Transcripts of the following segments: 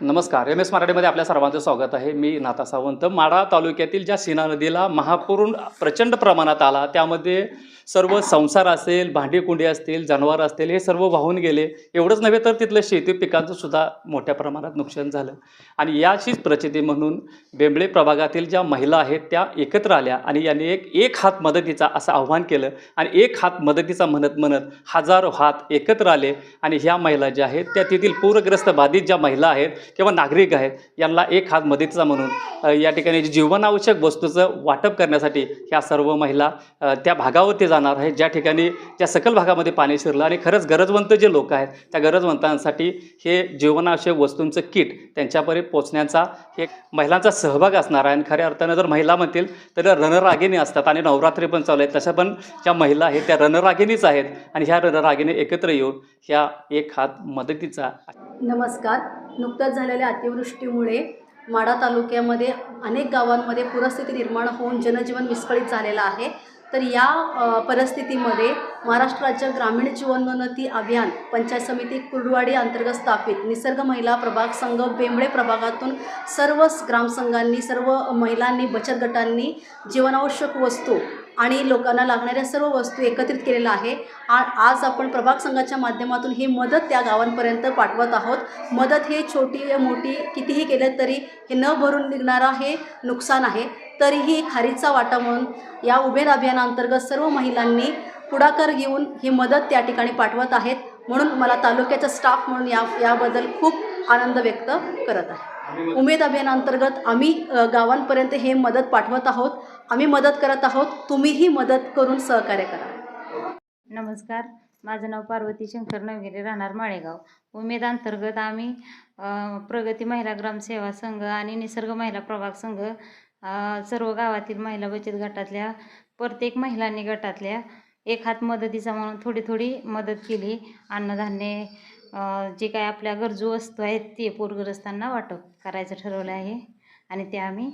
नमस्कार. M S मराठीमध्ये आपल्या सर्वांचं स्वागत आहे. मी नाथा सावंत. माढा तालुक्यातील ज्या सीना नदीला महापूरून प्रचंड प्रमाणात आला त्यामध्ये सर्व संसार असेल भांडीकुंडी असतील जनावर असतील हे सर्व वाहून गेले. एवढंच नव्हे तर तिथलं शेती पिकांचं सुद्धा मोठ्या प्रमाणात नुकसान झालं. आणि याचीच प्रचिती म्हणून बेंबळे प्रभागातील ज्या महिला आहेत त्या एकत्र आल्या आणि यांनी एक एक हात मदतीचा असं आव्हान केलं आणि एक हात मदतीचा म्हणत म्हणत हजारो हात एकत्र आले. आणि ह्या महिला ज्या आहेत त्या तेथील पूरग्रस्त बाधित ज्या महिला आहेत किंवा नागरिक आहेत यांना एक हात मदतीचा म्हणून या ठिकाणी जीवनावश्यक वस्तूचं वाटप करण्यासाठी ह्या सर्व महिला त्या भागावरती जाणार आहेत ज्या ठिकाणी ज्या सकल भागामध्ये पाणी शिरलं आणि खरंच गरजवंत जे लोक आहेत त्या गरजवंतांसाठी हे जीवनावश्यक वस्तूंचं किट त्यांच्यापर्यंत पोचण्याचा हे महिलांचा सहभाग असणार आहे. आणि खऱ्या अर्थानं जर महिला म्हणतील तर रणरागिणी असतात आणि नवरात्री पण चालू आहेत. तशा पण ज्या महिला आहेत त्या रणरागिणीच आहेत. आणि ह्या रणरागिणी एकत्र येऊन ह्या एक हात मदतीचा नमस्कार. नुकताच झालेल्या अतिवृष्टीमुळे माढा तालुक्यामध्ये अनेक गावांमध्ये पूरस्थिती निर्माण होऊन जनजीवन विस्कळीत झालेलं आहे. तर या परिस्थितीमध्ये महाराष्ट्र राज्य ग्रामीण जीवनोन्नती अभियान पंचायत समिती कुर्डवाडी अंतर्गत स्थापित निसर्ग महिला प्रभाग संघ बेंबळे प्रभागातून सर्व ग्रामसंघांनी सर्व महिलांनी बचत गटांनी जीवनावश्यक वस्तू आणि लोकांना लागणाऱ्या सर्व वस्तू एकत्रित केलेल्या आहे. आ आज आपण प्रभाग संघाच्या माध्यमातून ही मदत त्या गावांपर्यंत पाठवत आहोत. मदत हे छोटी मोठी कितीही केलं तरी हे न भरून निघणारा हे नुकसान आहे. तरीही खारीचा वाटा म्हणून या उबेर अभियानाअंतर्गत सर्व महिलांनी पुढाकार घेऊन ही मदत त्या ठिकाणी पाठवत आहेत. म्हणून मला तालुक्याचा स्टाफ म्हणून या याबद्दल खूप आनंद व्यक्त करत आहे. उमेद अभियानाअंतर्गत आम्ही गावांपर्यंत हे मदत पाठवत आहोत. आम्ही मदत करत आहोत. तुम्हीही मदत करून सहकार्य करा. नमस्कार. माझं नाव पार्वती शंकर नवगिरे राहणार माळेगाव. उमेद अंतर्गत आम्ही प्रगती महिला ग्रामसेवा संघ आणि निसर्ग महिला प्रभाग संघ अ, सर्व गावातील महिला बचत गटातल्या प्रत्येक महिलांनी गटातल्या एक हात मदतीचा म्हणून थोडी थोडी मदत केली. अन्नधान्य जे काय आपल्या गरजू वस्तू आहेत ते पूरग्रस्तांना वाटप करायचं ठरवलं आहे. आणि ते आम्ही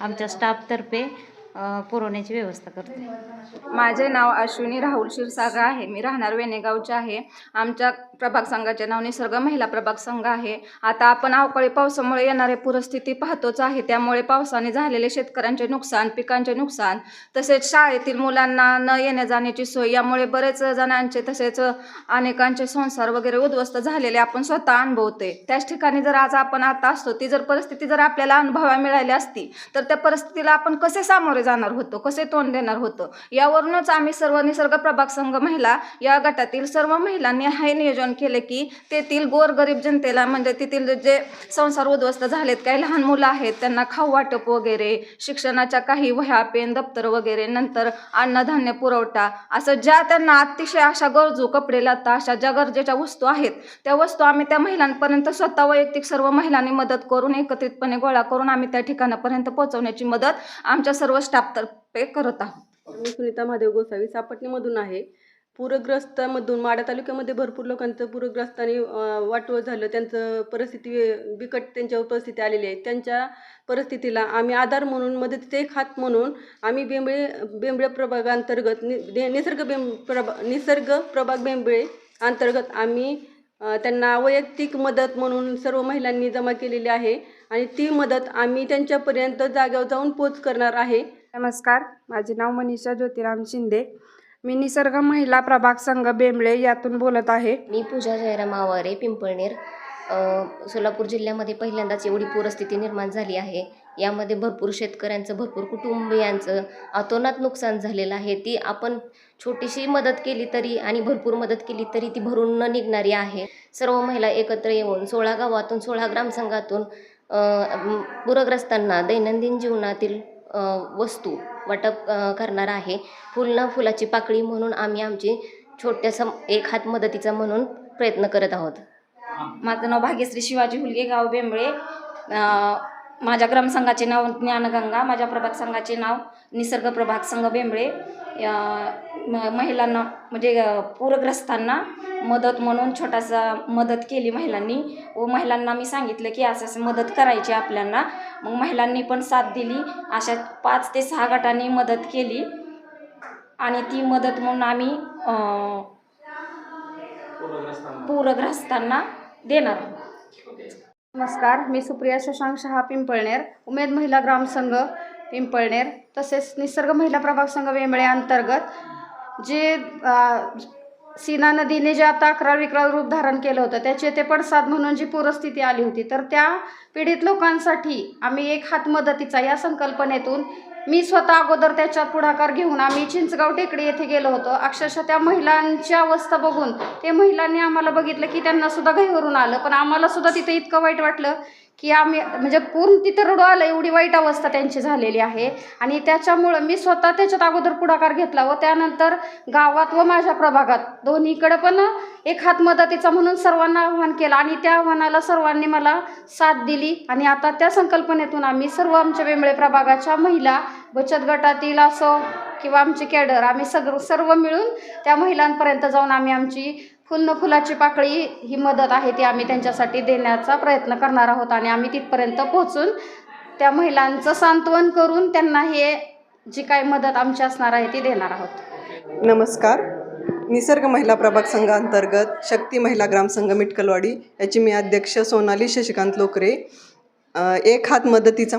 आमच्या स्टाफतर्फे पुरवण्याची व्यवस्था करते. माझे नाव अश्विनी राहुल क्षीरसागर आहे. मी राहणार वेणेगावचे आहे. आमच्या प्रभाग संघाचे नाव निसर्ग महिला प्रभाग संघ आहे. आता आपण अवकाळी पावसामुळे येणारे पूरस्थिती पाहतोच आहे. त्यामुळे पावसाने झालेले शेतकऱ्यांचे नुकसान पिकांचे नुकसान तसेच शाळेतील मुलांना न येण्या जाण्याची सोय यामुळे बरेच जणांचे तसेच अनेकांचे संसार वगैरे उद्ध्वस्त झालेले आपण स्वतः अनुभवते त्याच ठिकाणी जर आज आपण आता असतो ती जर परिस्थिती जर आपल्याला अनुभवा मिळाली असती तर त्या परिस्थितीला आपण कसे सामोरे जाणार होतो कसे तोंड देणार होतो? यावरूनच आम्ही सर्व निसर्ग प्रभाग संघ महिला या गटातील सर्व महिलांनी हे नियोजन केले की तेथील गोरगरीब जनतेला म्हणजे तेथील जे संसार उद्ध्वस्त झालेत काही लहान मुलं आहेत त्यांना खाऊ वाटप वगैरे शिक्षणाच्या काही वह्या पेन दप्तर वगैरे नंतर अन्नधान्य पुरवठा असं ज्या त्यांना अतिशय अशा गरजू कपडे लता अशा ज्या गरजेच्या वस्तू आहेत त्या वस्तू आम्ही त्या महिलांपर्यंत स्वतः वैयक्तिक सर्व महिलांनी मदत करून एकत्रितपणे गोळा करून आम्ही त्या ठिकाणापर्यंत पोहोचवण्याची मदत आमच्या सर्व स्टाफतर्फे करत आहोत. मी सुनीता महादेव गोसावी सापटणीमधून आहे. पूरग्रस्तामधून माढा तालुक्यामध्ये भरपूर लोकांचं पूरग्रस्तांनी अं, झालं. त्यांचं परिस्थिती बिकट त्यांच्यावर परिस्थिती आलेली आहे. त्यांच्या परिस्थितीला आम्ही आधार म्हणून मदतीचे एक हात म्हणून आम्ही बेंबळे बेंबळे प्रभागांतर्गत नि निसर्ग बेंब प्रभा निसर्ग प्रभाग बेंबळे अंतर्गत आम्ही त्यांना वैयक्तिक मदत म्हणून सर्व महिलांनी जमा केलेली आहे. आणि ती मदत आम्ही त्यांच्यापर्यंत जाग्यावर जाऊन पोच करणार आहे. नमस्कार. माझे नाव मनीषा ज्योतिराम शिंदे. मी निसर्ग महिला प्रभाग संघ बेंबळे यातून बोलत आहे. मी पूजा जयराम आवारे पिंपळनेर. अ, सोलापूर जिल्ह्यामध्ये पहिल्यांदाच एवढी पूरस्थिती निर्माण झाली आहे. यामध्ये भरपूर शेतकऱ्यांचं भरपूर कुटुंबियांचं अतोनात नुकसान झालेलं आहे. ती आपण छोटीशी मदत केली तरी आणि भरपूर मदत केली तरी ती भरून न निघणारी आहे. सर्व महिला एकत्र येऊन सोळा गावातून सोळा ग्रामसंघातून अ, म, पूरग्रस्तांना दैनंदिन जीवनातील वस्तू वाटप करणार आहे. फुल न फुलाची पाकळी म्हणून आम्ही आमची छोट्यासा एक हात मदतीचा म्हणून प्रयत्न करत आहोत. माझं नाव भाग्यश्री शिवाजी हुलगे गाव बेंबळे. माझ्या ग्रामसंघाचे नाव ज्ञानगंगा माझ्या प्रभाग संघाचे नाव निसर्ग प्रभाग संघ बेंबळे. म- महिलांना म्हणजे पूरग्रस्तांना मदत म्हणून छोटासा मदत केली महिलांनी. व महिलांना मी सांगितलं की असं असं मदत करायची आपल्याला मग महिलांनी पण साथ दिली. अशा पाच ते सहा गटांनी मदत केली. आणि ती मदत म्हणून आम्ही पूरग्रस्तांना. देणार. नमस्कार. मी सुप्रिया शशांक शहा पिंपळनेर उमेद महिला ग्रामसंघ पिंपळनेर. तसेच निसर्ग महिला प्रभाग संघ वेंबळे अंतर्गत जे सीना नदीने जे आता अकरा विकरा रूप धारण केलं होतं त्याचे ते पडसाद म्हणून जी पूरस्थिती आली होती तर त्या पीडित लोकांसाठी आम्ही एक हात मदतीचा या संकल्पनेतून मी स्वतः अगोदर त्याच्यात पुढाकार घेऊन आम्ही चिंचगाव टेकडी येथे गेलो होतो. अक्षरशः त्या महिलांची अवस्था बघून ते महिलांनी आम्हाला बघितलं की त्यांना सुद्धा घाईवरून आलं पण आम्हाला सुद्धा तिथे इतकं वाईट वाटलं की आम्ही म्हणजे पूर्ण तिथं रडू आलं एवढी वाईट अवस्था त्यांची झालेली आहे. आणि त्याच्यामुळं मी स्वतः त्याच्यात अगोदर पुढाकार घेतला व त्यानंतर गावात व माझ्या प्रभागात दोन्हीकडे पण एक हात मदतीचा म्हणून सर्वांना आव्हान केलं. आणि त्या आव्हानाला सर्वांनी मला साथ दिली. आणि आता त्या संकल्पनेतून आम्ही सर्व आमच्या वेंबळे प्रभागाच्या महिला बचत गटातील असो किंवा आमचे कॅडर आम्ही सग सर्व मिळून त्या महिलांपर्यंत जाऊन आम्ही आमची फुल्ल फुलाची पाकळी ही मदत आहे ती आम्ही त्यांच्यासाठी देण्याचा प्रयत्न करणार आहोत आणि आम्ही तिथपर्यंत पोहोचून त्या महिलांचं सांत्वन करून त्यांना हे जी काय मदत आमची असणार आहे ती देणार आहोत. नमस्कार. निसर्ग महिला प्रभाग संघांतर्गत शक्ती महिला ग्रामसंघ मिटकलवाडी याची मी अध्यक्ष सोनाली शशिकांत लोकरे एक हात मदतीचा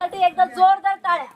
एकदा जोरदार टाळ्या.